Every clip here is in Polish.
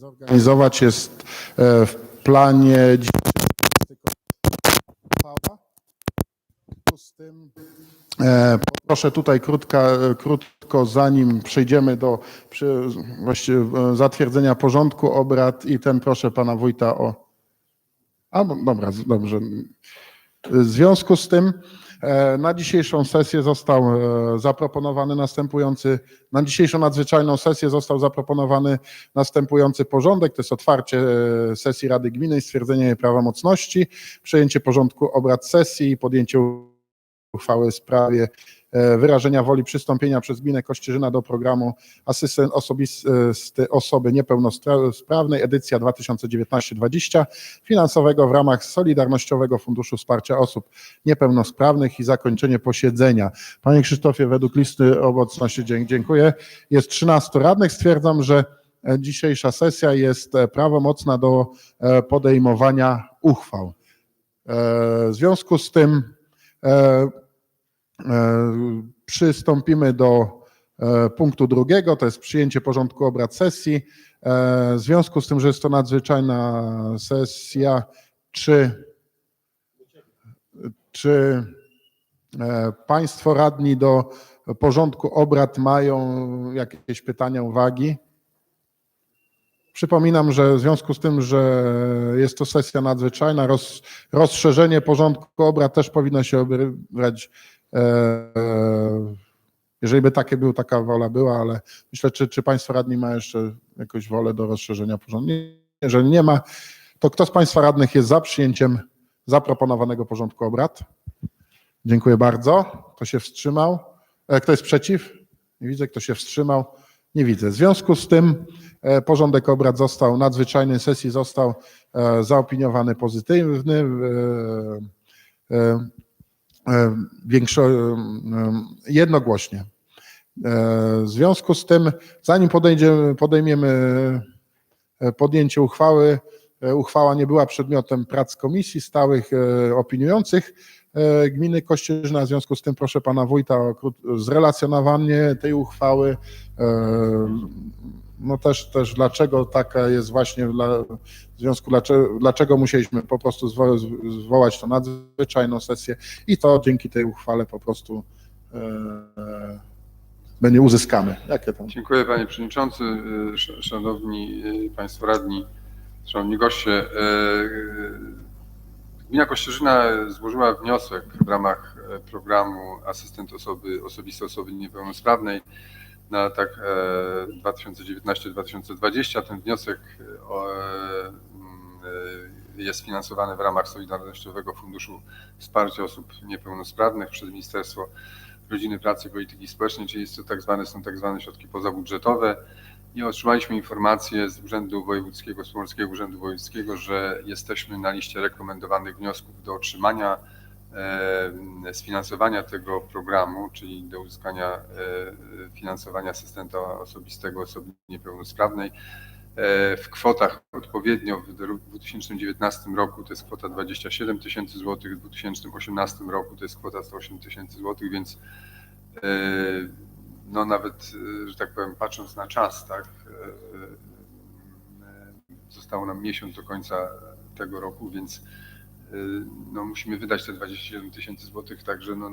zorganizować jest e, w planie. Z tym e, proszę tutaj krótka, krótko, zanim przejdziemy do przy, e, zatwierdzenia porządku obrad i ten proszę pana wójta o. A no, dobra, dobrze. W związku z tym na dzisiejszą sesję został e, zaproponowany następujący, na dzisiejszą nadzwyczajną sesję został zaproponowany następujący porządek. To jest otwarcie e, sesji Rady Gminy i stwierdzenie jej prawomocności, przejęcie porządku obrad sesji i podjęcie uchwały w sprawie e, wyrażenia woli przystąpienia przez gminę Kościerzyna do programu Asystent Osobisty Osoby Niepełnosprawnej edycja 2019-20 finansowego w ramach Solidarnościowego Funduszu Wsparcia Osób Niepełnosprawnych i zakończenie posiedzenia. Panie Krzysztofie, według listy obecności dziękuję. Jest 13 radnych. Stwierdzam, że e, dzisiejsza sesja jest e, prawomocna do e, podejmowania uchwał. E, W związku z tym e, e, przystąpimy do e, punktu drugiego, to jest przyjęcie porządku obrad sesji. E, W związku z tym, że jest to nadzwyczajna sesja, czy, czy e, Państwo radni do porządku obrad mają jakieś pytania, uwagi? Przypominam, że w związku z tym, że jest to sesja nadzwyczajna, roz, rozszerzenie porządku obrad też powinno się obrać, e, jeżeli by takie był, taka wola była, ale myślę, czy, czy Państwo radni ma jeszcze jakąś wolę do rozszerzenia porządku? Jeżeli nie ma, to kto z Państwa radnych jest za przyjęciem zaproponowanego porządku obrad? Dziękuję bardzo. Kto się wstrzymał? E, Kto jest przeciw? Nie widzę. Kto się wstrzymał? Nie widzę. W związku z tym e, porządek obrad został, nadzwyczajnej sesji został e, zaopiniowany pozytywny. e, Większo, jednogłośnie. W związku z tym, zanim podejmiemy podjęcie uchwały, uchwała nie była przedmiotem prac komisji stałych opiniujących gminy Kościerzyna. W związku z tym proszę pana wójta o zrelacjonowanie tej uchwały. E, No też, też dlaczego taka jest właśnie, dla, w związku dlaczego, dlaczego musieliśmy po prostu zwo, zwołać tą nadzwyczajną sesję i to dzięki tej uchwale po prostu e, będzie uzyskamy. Jakie tam? Dziękuję panie przewodniczący, sz- szanowni państwo radni, szanowni goście. Gmina Kościerzyna złożyła wniosek w ramach e, programu Asystent Osoby Osobistej Osoby Niepełnosprawnej na latach e, 2019-2020. Ten wniosek e, jest finansowany w ramach Solidarnościowego Funduszu Wsparcia Osób Niepełnosprawnych przez Ministerstwo Rodziny, Pracy i Polityki Społecznej, czyli jest to tak zwane, są tak zwane środki pozabudżetowe. I otrzymaliśmy informację z Urzędu Wojewódzkiego, z Pomorskiego Urzędu Wojewódzkiego, że jesteśmy na liście rekomendowanych wniosków do otrzymania e, sfinansowania tego programu, czyli do uzyskania e, finansowania asystenta osobistego osoby niepełnosprawnej. E, w kwotach odpowiednio w dru- w 2019 roku to jest kwota 27 tysięcy złotych, w 2018 roku to jest kwota 108 tysięcy złotych, więc no nawet, e, że tak powiem, patrząc na czas, tak, e, e, zostało nam miesiąc do końca tego roku, więc no, musimy wydać te 27 tysięcy złotych, także no,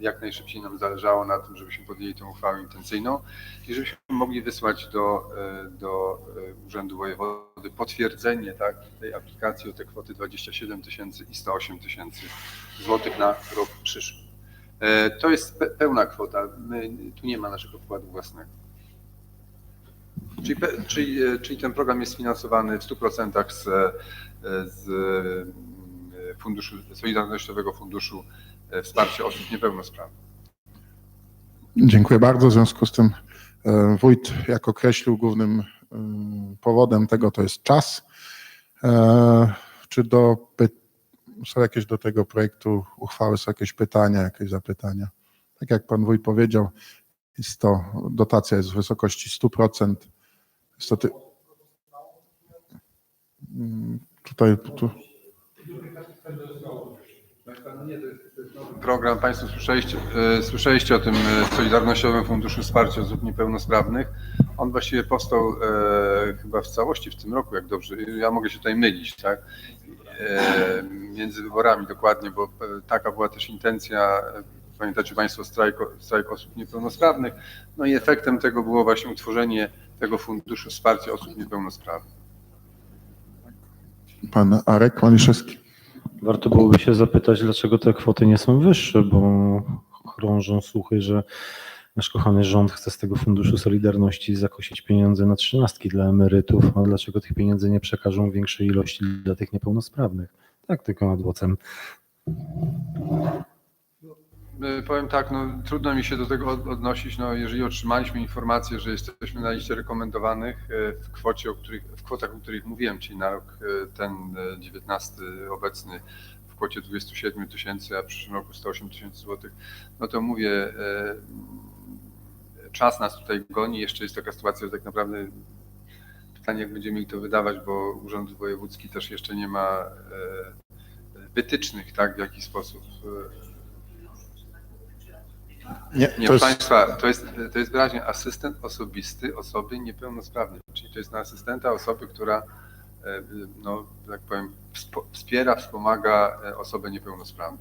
jak najszybciej nam zależało na tym, żebyśmy podjęli tę uchwałę intencyjną i żebyśmy mogli wysłać do, do Urzędu Wojewody potwierdzenie tak, tej aplikacji o te kwoty 27 tysięcy i 108 tysięcy złotych na rok przyszły. E, To jest pe- pełna kwota, My, tu nie ma naszego wkładu własnego. Czyli, czyli, e, czyli ten program jest finansowany w 100% z, e, z e, funduszu, Solidarnościowego Funduszu Wsparcia Osób Niepełnosprawnych. Dziękuję bardzo. W związku z tym wójt, jak określił, głównym e, powodem tego to jest czas. Czy do, py- są jakieś do tego projektu uchwały, są jakieś pytania, jakieś zapytania? Tak jak pan wójt powiedział, jest to, dotacja jest w wysokości 100%. Jest to ty... Mm, Tutaj, tu... program, Państwo słyszeliście, e, słyszeliście o tym e, Solidarnościowym Funduszu Wsparcia Osób Niepełnosprawnych. On właściwie powstał e, chyba w całości w tym roku, jak dobrze, ja mogę się tutaj mylić, tak? Między wyborami dokładnie, bo e, taka była też intencja, e, pamiętacie Państwo, strajk, strajk osób niepełnosprawnych. No i efektem tego było właśnie utworzenie tego Funduszu Wsparcia Osób Niepełnosprawnych. Pan Arek Maliszewski. Warto byłoby się zapytać, dlaczego te kwoty nie są wyższe, bo krążą słuchy, że nasz kochany rząd chce z tego Funduszu Solidarności zakosić pieniądze na trzynastki dla emerytów, a dlaczego tych pieniędzy nie przekażą większej ilości dla tych niepełnosprawnych? Tak, tylko nad. E, Powiem tak, no, trudno mi się do tego od- odnosić. No, jeżeli otrzymaliśmy informację, że jesteśmy na liście rekomendowanych e, w kwocie, o których, w kwotach, o których mówiłem, czyli na rok e, ten e, 19 obecny w kwocie 27 tysięcy, a w przyszłym roku 108 tysięcy złotych, no to mówię, czas nas tutaj goni. Jeszcze jest taka sytuacja, że tak naprawdę pytanie, jak będziemy mieli to wydawać, bo Urząd Wojewódzki też jeszcze nie ma e, wytycznych, tak, w jaki sposób e, Nie, nie, to jest, Państwa, to jest, to jest wyraźnie asystent osobisty osoby niepełnosprawnej, czyli to jest na asystenta osoby, która, e, no, tak powiem, wspiera, wspomaga osobę niepełnosprawną.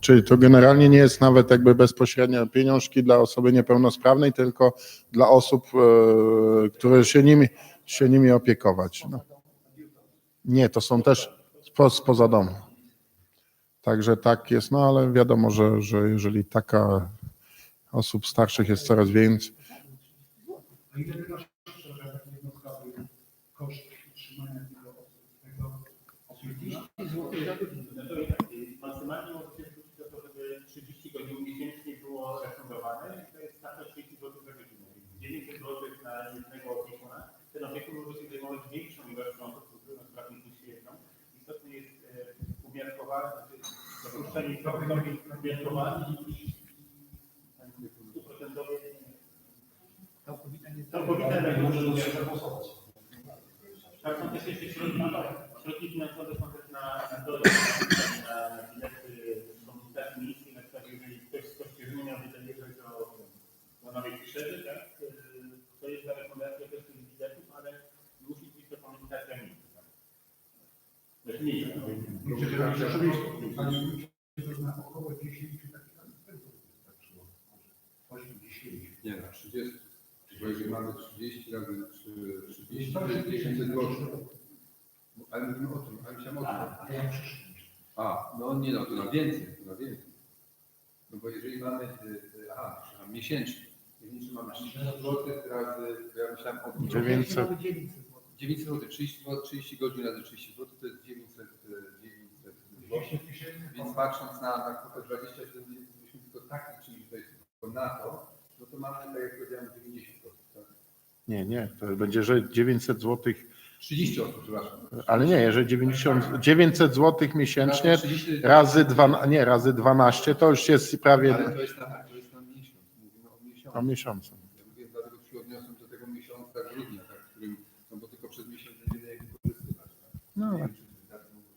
czyli to generalnie nie jest nawet jakby bezpośrednio pieniążki dla osoby niepełnosprawnej, tylko dla osób, które się nimi, się nimi opiekować. No. Nie, to są też spo, spoza domu. Także tak jest, no ale wiadomo, że, że jeżeli taka osób starszych jest coraz więcej, A ile jednostkowy koszt utrzymania tego, tego opiekuna? 30 zł za godzinę. To tak, y, maksymalnie możecie zwrócić o to, żeby 30 godzin miesięcznie było to jest stawka 30 zł za godzinę. Więc 900 zł na jednego opiekuna. Ten opiekun może się zajmować większą ilością osób, które na sprawę niż jedną. Istotne jest e, umiarkowanie, znaczy dopuszczenie stopy umiarkowania i stuprocentowe Całkowite regulacje. Tak, są też jeszcze środki, środki finansowe są też na, na dole, na, na bilety komunikacji miejskiej, na przykład jeżeli ktoś z Kościerzyny miałby dojeżdżać do, do Nowej Kiszerzy, tak, y, to jest ta rekomendacja też tych biletów, ale musi być to komunikacja miejska. Tak? Znaczy miejska. To na około 10 takich asystentów wystarczyło. Może 8, 10. Nie, na 30. Bo jeżeli mamy 30 razy 30, to jest 1000 zł. Ale mówimy o tym, ale myślałem o tym. A ja przyszłem. A, no nie no, to na więcej, to na więcej. No bo jeżeli mamy, y, y, aha, przepraszam, miesięcznie, miesięcznie mamy 30 zł razy, ja myślałem o tym. 900. Nawet 900 zł. 900 zł, 30, zł, 30 godzin razy 30 zł to jest 900, e, 900 zł. 10 tysięcy. Więc patrząc na, na kwotę 27 tysięcy, gdybyśmy tylko tak to jest tylko na to, no to mamy, tak jak powiedziałem, 90 zł. Tak? nie, nie, to będzie, że 900 zł, 30 osób, przepraszam. ale nie, jeżeli 90, 900 zł miesięcznie Razy 30, razy dwa, nie, razy 12 to już jest prawie Ale to jest na, to jest na miesiąc, mówimy o miesiącu. o miesiącu. Ja mówię, dlatego się odniosłem do tego miesiąca grudnia, tak, w którym, no bo tylko przez miesiąc będziemy je wykorzystywać. Tak? No, Nie wiem, czy wystarczy, może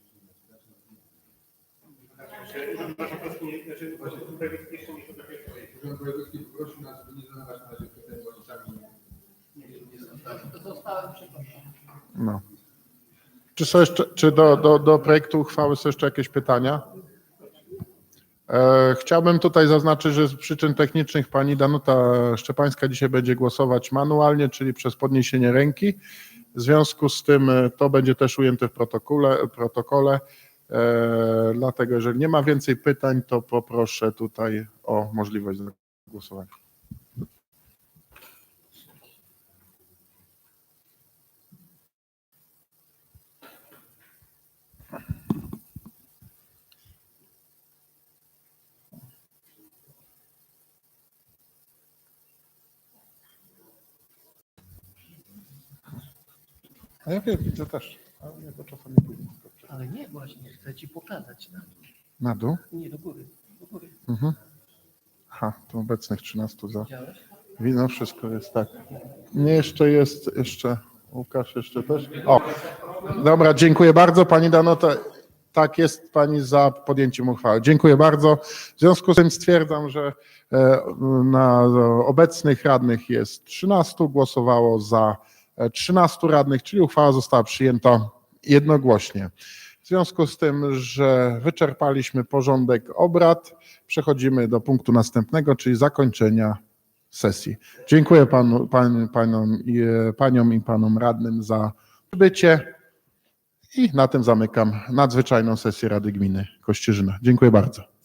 się No. Czy, są jeszcze, czy do, do, do projektu uchwały są jeszcze jakieś pytania? E, chciałbym tutaj zaznaczyć, że z przyczyn technicznych pani Danuta Szczepańska dzisiaj będzie głosować manualnie, czyli przez podniesienie ręki. W związku z tym e, to będzie też ujęte w protokole. protokole. E, dlatego, jeżeli nie ma więcej pytań, to poproszę tutaj o możliwość głosowania. A ja wiem, widzę też, ale to czasami później. Ale nie, właśnie, chcę ci pokazać. Na, Na dół? nie, do góry. Do góry. Mhm. Ha, to obecnych 13 za. Widziałeś? Wino, wszystko jest tak. Nie, jeszcze jest, jeszcze Łukasz jeszcze też. O, dobra, dziękuję bardzo Pani Danota. Tak, jest Pani za podjęciem uchwały. Dziękuję bardzo. W związku z tym stwierdzam, że e, na obecnych radnych jest 13, głosowało za e, 13 radnych, czyli uchwała została przyjęta jednogłośnie. W związku z tym, że wyczerpaliśmy porządek obrad, przechodzimy do punktu następnego, czyli zakończenia sesji. Dziękuję panu, pan, panom, i, paniom i panom radnym za przybycie i na tym zamykam nadzwyczajną sesję Rady Gminy Kościerzyna. Dziękuję bardzo.